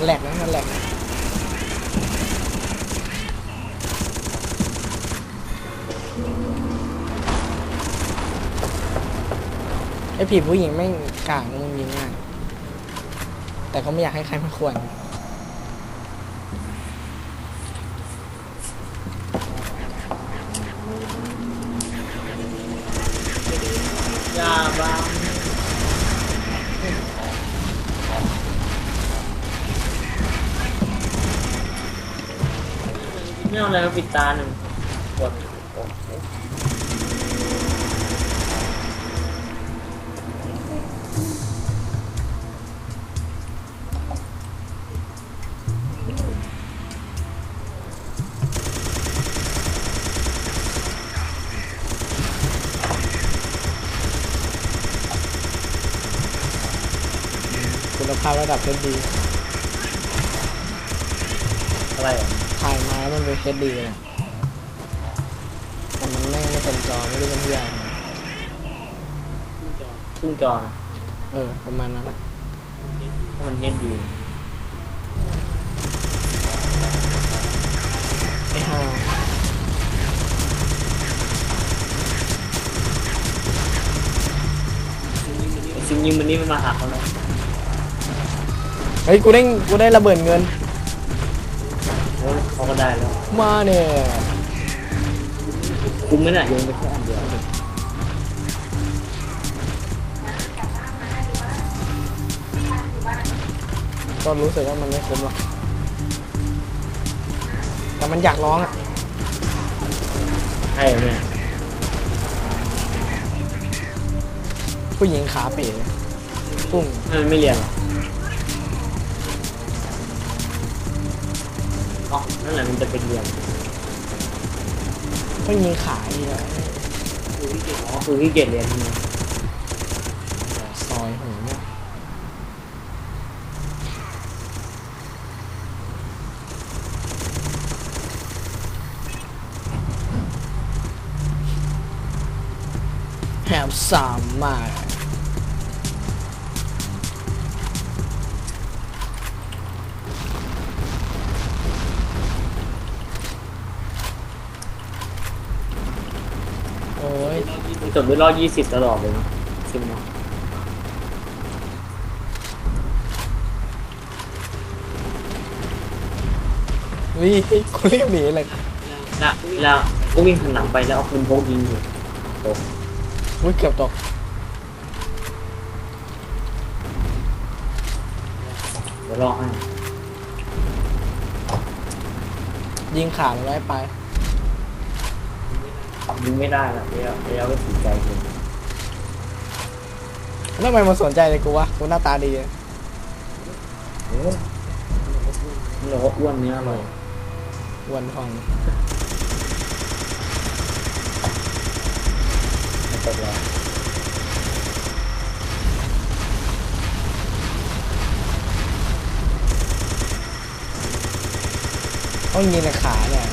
มันแหลกนะมันแหลกนะไอผีผู้หญิงไม่กลางมึงยิงง่ายแต่ก็ไม่อยากให้ใครมาควรยาบ้า ไม่เอาอะไรมาปิดตาหนึ่งกดคุณภาพระดับเฮดดี อะไรอะถ่ายมาแล้วมันเป็นเฮดดีเลยแต่มันไม่ไม่เต็มจอไม่รู้เป็นที่อะไรครึ่งจอนะเออ ประมาณนั้นแหละถ้ามันเน็ตดีไอ้ห่าจริงยิงมันนี่มันมาหักเขาเลยเฮ้ยกูได้กูได้ระเบิดเงินโอ้เขา ก็ได้แล้ว มาเนี่ยคุ้มไหมเนี่ยโยนไปแค่อันเดียวก็รู้สึกว่ามันไม่คุ้มหรอก แต่มันอยากร้องอะ ใช่ไหมเนี่ยผู้หญิงขาเป๋ปุ้งมันไม่เรียนหรอ อ๋อนั่นแหละมันจะเป็นเรียนผู้หญิงขาดีเลยอ๋อคือที่เกียจเรียนใช่ไหมซอยหูเนี่ยแหมสามมาก โอ้ยมันจบด้วยรอบยี่สิบตลอดเลยนะซิมเนาะวิกูรีบหนีเลยแล้วแล้วก็วิ่งหันหลังไปแล้วเอาปืนพกยิงอยู่ตกอุ้ยเกือบตกเดี๋ยวรอให้ยิงขามันไว้ไป ยิงไม่ได้แล้วเดี๋ยวเดี๋ยวก็สีใจเลยทำไมมันสนใจเลยกูวะกูหน้าตาดีอะโอ้มันบอกว่าอ้วนเนี้ยอร่อยวันทองไม่ตกแล้วต้องยิงในขาเนี่ย